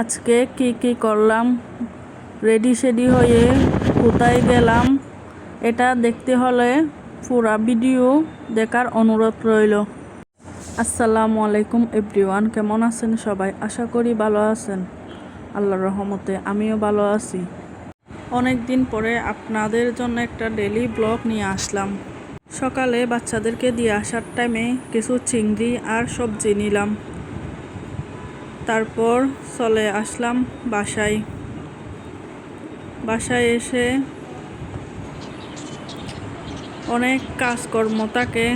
আজকে কি কি করলাম? রেডি সেডি হয়ে কোথায় গেলাম? এটা দেখতে হলে পুরা ভিডিও দেখার অনুরোধ রইল। আসসালামু আলাইকুম এভরিওয়ান, কেমন আছেন সবাই? আশা করি ভালো আছেন। আল্লাহর রহমতে আমিও ভালো আছি। অনেক দিন পরে আপনাদের জন্য একটা ডেলি ব্লগ নিয়ে আসলাম। সকালে বাচ্চাদেরকে দিয়ে আসার টাইমে কিছু চিংড়ি আর সবজি নিলাম। তারপর চলে আসলাম বাসায়। বাসায় এসে অনেক কাজকর্ম থাকে,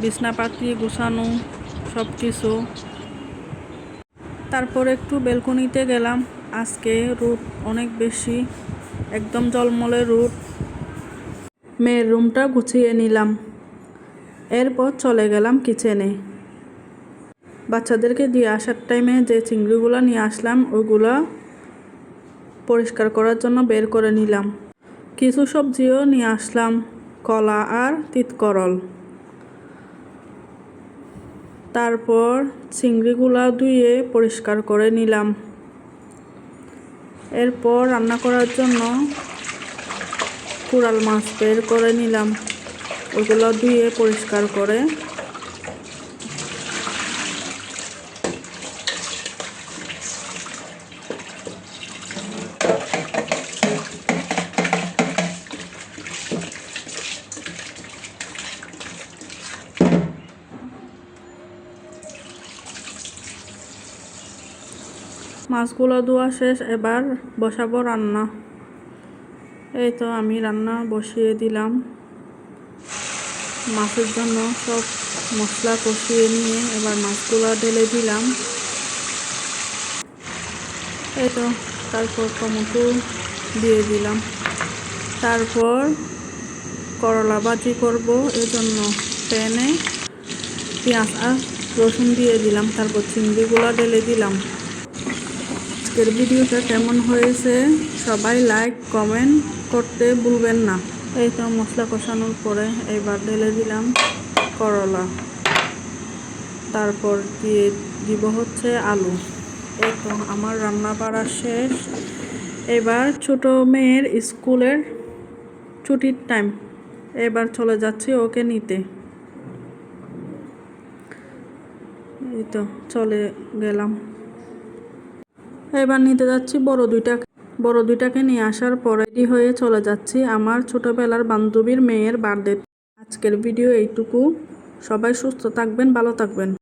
বিছনাপাতি গুছানো সব কিছু তারপর একটু বেলকনিতে গেলাম। আজকে রোদ অনেক বেশি, একদম জলমলে রোদ। মেয়ের রুমটা গুছিয়ে নিলাম। এরপর চলে গেলাম কিচেনে। বাচ্চাদেরকে দিয়ে আসার টাইমে যে চিংড়িগুলো নিয়ে আসলাম ওইগুলো পরিষ্কার করার জন্য বের করে নিলাম। কিছু সবজিও নিয়ে আসলাম, কলা আর তিতকরল। তারপর চিংড়িগুলা ধুয়ে পরিষ্কার করে নিলাম। এরপর রান্না করার জন্য কুড়াল মাছ বের করে নিলাম। ওগুলো ধুয়ে পরিষ্কার করে মাছগুলো ধোয়া শেষ, এবার বসাবো রান্না। এই তো আমি রান্না বসিয়ে দিলাম। মাছের জন্য সব মশলা কষিয়ে নিয়ে এবার মাছগুলো ঢেলে দিলাম। এই তো তারপর টমেটো দিয়ে দিলাম। তারপর করলা ভাজি করব, এজন্য প্যানে পেঁয়াজ আর রসুন দিয়ে দিলাম। তারপর চিংড়িগুলো ঢেলে দিলাম। আজকের ভিডিওটা কেমন হয়েছে? সবাই লাইক কমেন্ট করতে ভুলবেন না। এই তো মশলা কষানোর পরে এবার ঢেলে দিলাম করলা। তারপর দিয়ে দিব হচ্ছে আলু। এই তো আমার রান্না বাড়া শেষ। এবার ছোট মেয়ের স্কুলের ছুটির টাইম এবার চলে যাচ্ছি ওকে নিতে। এই তো চলে গেলাম। এবার নিতে যাচ্ছি বড় দুইটা বড় দুইটাকে নিয়ে আসার পর রেডি হয়ে চলে যাচ্ছি আমার ছোটবেলার বান্ধবীর মেয়ের বার্থডে আজকের ভিডিও এইটুকু। সবাই সুস্থ থাকবেন, ভালো থাকবেন।